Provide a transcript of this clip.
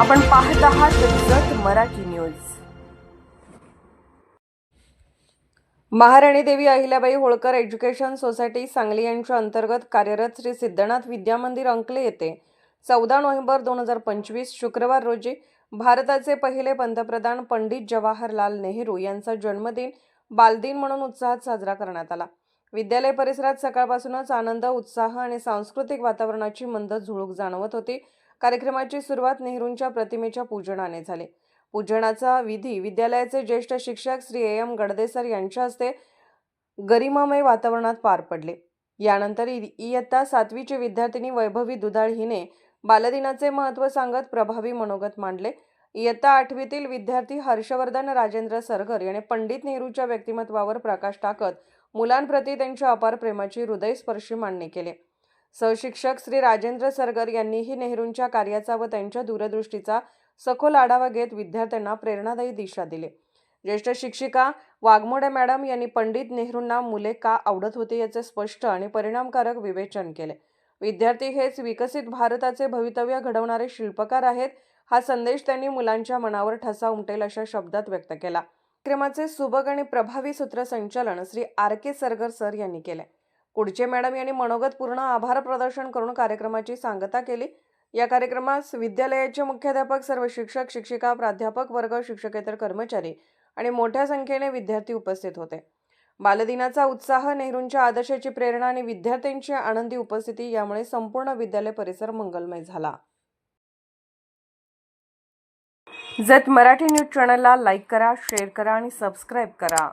आपण पाहत आहात Jat Marathi news. Maharani Devi Ahilyabai Holkar education society Sangli यांच्या अंतर्गत कार्यरत श्री सिद्धनाथ विद्या मंदिर अंकले येथे चौदा नोव्हेंबर दोन हजार पंचवीस शुक्रवार रोजी भारताचे पहिले पंतप्रधान पंडित जवाहरलाल नेहरू यांचा जन्मदिन बालदिन म्हणून उत्साहात साजरा करण्यात आला. विद्यालय परिसरात सकाळपासूनच आनंद उत्साह आणि सांस्कृतिक वातावरणाची मंद झुळूक जाणवत होती. कार्यक्रमाची सुरुवात नेहरूंच्या प्रतिमेच्या पूजनाने झाली. पूजनाचा विधी विद्यालयाचे ज्येष्ठ शिक्षक श्री ए एम गडदेसर यांच्या हस्ते गरिमामय वातावरणात पार पडले. यानंतर इ- इयत्ता सातवीची विद्यार्थिनी वैभवी दुधाळ हिने बालदिनाचे महत्त्व सांगत प्रभावी मनोगत मांडले. इयत्ता आठवीतील विद्यार्थी हर्षवर्धन राजेंद्र सरगर याने पंडित नेहरूच्या व्यक्तिमत्वावर प्रकाश टाकत मुलांप्रती त्यांच्या अपार प्रेमाची हृदयस्पर्शी मांडणी केली. सहशिक्षक श्री राजेंद्र सरगर यांनीही नेहरूंच्या कार्याचा व त्यांच्या दूरदृष्टीचा सखोल आढावा घेत विद्यार्थ्यांना प्रेरणादायी दिशा दिली. ज्येष्ठ शिक्षिका वाघमोडे मॅडम यांनी पंडित नेहरूंना मुले का आवडत होते याचे स्पष्ट आणि परिणामकारक विवेचन केले. विद्यार्थी हेच विकसित भारताचे भवितव्य घडवणारे शिल्पकार आहेत हा संदेश त्यांनी मुलांच्या मनावर ठसा उमटेल अशा शब्दात व्यक्त केला. कार्यक्रमाचे सुबक आणि प्रभावी सूत्रसंचालन Shri R K Sargar sir यांनी केले. कुडचे मॅडम यांनी मनोगत पूर्ण आभार प्रदर्शन करून कार्यक्रमाची सांगता केली. या कार्यक्रमास विद्यालयाचे मुख्याध्यापक सर्व शिक्षक शिक्षिका प्राध्यापक वर्ग शिक्षकेतर कर्मचारी आणि मोठ्या संख्येने विद्यार्थी उपस्थित होते. बालदिनाचा उत्साह नेहरूंच्या आदर्शाची प्रेरणा आणि विद्यार्थ्यांची आनंदी उपस्थिती यामुळे संपूर्ण विद्यालय परिसर मंगलमय झाला. जत मराठी न्यूज चॅनलला लाईक करा शेअर करा आणि सबस्क्राईब करा.